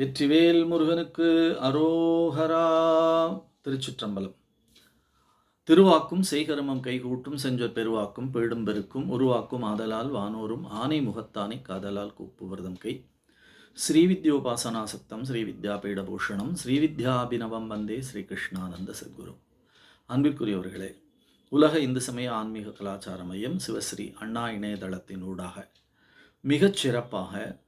வெற்றிவேல் முருகனுக்கு அரோஹரா திருச்சிற்றம்பலம். திருவாக்கும் செய்கரமம் கைகூட்டும் செஞ்சொற் பெருவாக்கும் பேடும் பெருக்கும் உருவாக்கும் ஆதலால் வானோரும் ஆனை முகத்தானை காதலால் கூப்புவர்தம் கை. ஸ்ரீவித்யோபாசனாசக்தம் ஸ்ரீ வித்யா பீடபூஷணம் ஸ்ரீவித்யாபினவம் வந்தே ஸ்ரீ கிருஷ்ணானந்த சத்குரு. அன்பிற்குரியவர்களே உலக இந்து சமய ஆன்மீக கலாச்சார மையம் சிவஸ்ரீ அண்ணா இணையதளத்தின் ஊடாக மிகச் சிறப்பாக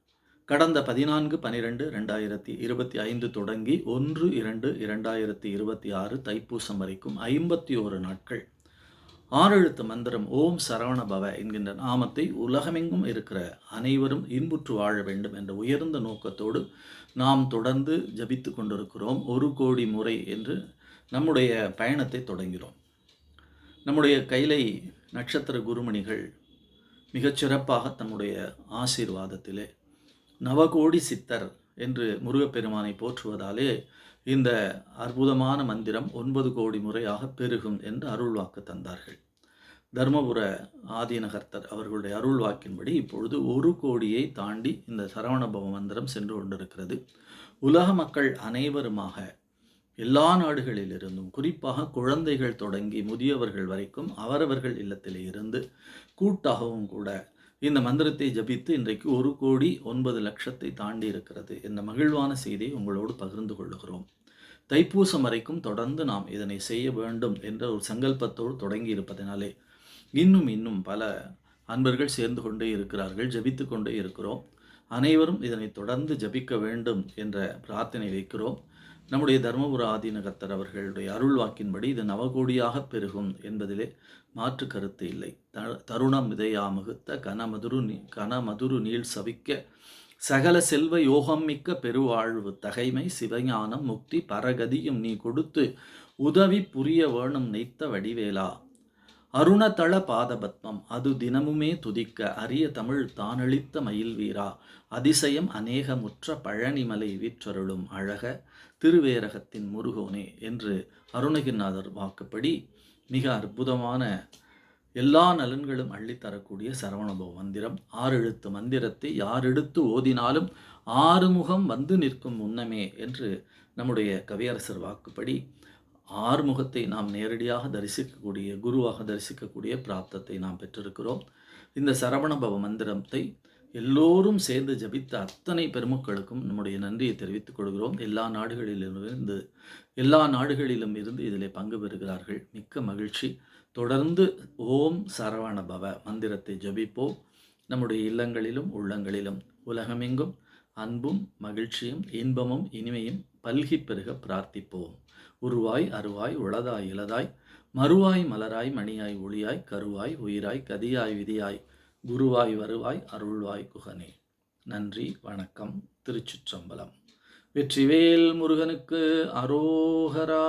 கடந்த பதினான்கு பனிரெண்டு ரெண்டாயிரத்தி இருபத்தி ஐந்து தொடங்கி ஒன்று இரண்டு இரண்டாயிரத்தி இருபத்தி ஆறு தைப்பூசம் வரைக்கும் ஐம்பத்தி ஓரு நாட்கள். ஆறெழுத்து மந்திரம் ஓம் சரவண பவ என்கின்ற நாமத்தை உலகமெங்கும் இருக்கிற அனைவரும் இன்புற்று வாழ வேண்டும் என்ற உயர்ந்த நோக்கத்தோடு நாம் தொடர்ந்து ஜபித்து கொண்டிருக்கிறோம். ஒரு கோடி முறை என்று நம்முடைய பயணத்தை தொடங்கிறோம் நம்முடைய கைலை நட்சத்திர குருமணிகள் மிகச்சிறப்பாக தன்னுடைய ஆசீர்வாதத்திலே நவகோடி சித்தர் என்று முருகப்பெருமானை போற்றுவதாலே இந்த அற்புதமான மந்திரம் ஒன்பது கோடி முறையாக பெருகும் என்று அருள்வாக்கு தந்தார்கள். தர்மபுர ஆதீனகர்த்தர் அவர்களுடைய அருள்வாக்கின்படி இப்பொழுது ஒரு கோடியை தாண்டி இந்த சரவணபவ மந்திரம் சென்று கொண்டிருக்கிறது. உலக மக்கள் அனைவருமாக எல்லா நாடுகளிலிருந்தும் குறிப்பாக குழந்தைகள் தொடங்கி முதியவர்கள் வரைக்கும் அவரவர்கள் இல்லத்தில் இருந்து கூட்டாகவும் கூட இந்த மந்திரத்தை ஜபித்து இன்றைக்கு ஒரு கோடி ஒன்பது லட்சத்தை தாண்டி இருக்கிறது இந்த மகிழ்வான செய்தியை உங்களோடு பகிர்ந்து கொள்ளுகிறோம் தைப்பூசம் வரைக்கும் தொடர்ந்து நாம் இதனை செய்ய வேண்டும் என்ற ஒரு சங்கல்பத்தோடு தொடங்கி இருப்பதனாலே இன்னும் இன்னும் பல அன்பர்கள் சேர்ந்து கொண்டே இருக்கிறார்கள் ஜபித்து கொண்டே இருக்கிறோம். அனைவரும் இதனை தொடர்ந்து ஜபிக்க வேண்டும் என்ற பிரார்த்தனை வைக்கிறோம். நம்முடைய தர்மபுர ஆதீனகர்த்தர் அவர்களுடைய அருள் வாக்கின்படி இது நவகோடியாக பெருகும் என்பதிலே மாற்று கருத்து இல்லை. த தருணம் இதையாமுகுத்த கனமதுரு நீ கனமதுரு நீள் சவிக்க சகல செல்வ யோகம் மிக்க பெருவாழ்வு தகைமை சிவஞானம் முக்தி பரகதியும் நீ கொடுத்து உதவி புரிய வேணும் நெய்த்த வடிவேலா. அருணதள பாதபத்மம் அது தினமுமே துதிக்க அரிய தமிழ் தானளித்த மயில் வீரா அதிசயம் அநேகமுற்ற பழனிமலை வீற்றருளும் அழக திருவேரகத்தின் முருகோனே என்று அருணகிரிநாதர் வாக்குப்படி மிக அற்புதமான எல்லா நலன்களும் அள்ளித்தரக்கூடிய சரவணபவ மந்திரம். ஆறு எழுத்து மந்திரத்தை யார் எடுத்து ஓதினாலும் ஆறுமுகம் வந்து நிற்கும் முன்னமே என்று நம்முடைய கவியரசர் வாக்குப்படி ஆறுமுகத்தை நாம் நேரடியாக தரிசிக்கக்கூடிய குருவாக தரிசிக்கக்கூடிய பிராப்தத்தை நாம் பெற்றிருக்கிறோம். இந்த சரவணபவ மந்திரத்தை எல்லோரும் சேர்ந்து ஜபித்த அத்தனை பெருமக்களுக்கும் நம்முடைய நன்றியை தெரிவித்துக் கொள்கிறோம். எல்லா நாடுகளிலும் இருந்து எல்லா நாடுகளிலும் இருந்து இதில் பங்கு பெறுகிறார்கள். மிக்க மகிழ்ச்சி. தொடர்ந்து ஓம் சரவணபவ மந்திரத்தை ஜபிப்போம். நம்முடைய இல்லங்களிலும் உள்ளங்களிலும் உலகமெங்கும் அன்பும் மகிழ்ச்சியும் இன்பமும் இனிமையும் பல்கி பெருக பிரார்த்திப்போம். உருவாய் அருவாய் உளதாய் இளதாய் மறுவாய் மலராய் மணியாய் ஒளியாய் கருவாய் உயிராய் கதியாய் விதியாய் குருவாய் வருவாய் அருள்வாய் குகனே. நன்றி வணக்கம் திருச்சிற்றம்பலம். வெற்றிவேல் முருகனுக்கு அரோகரா.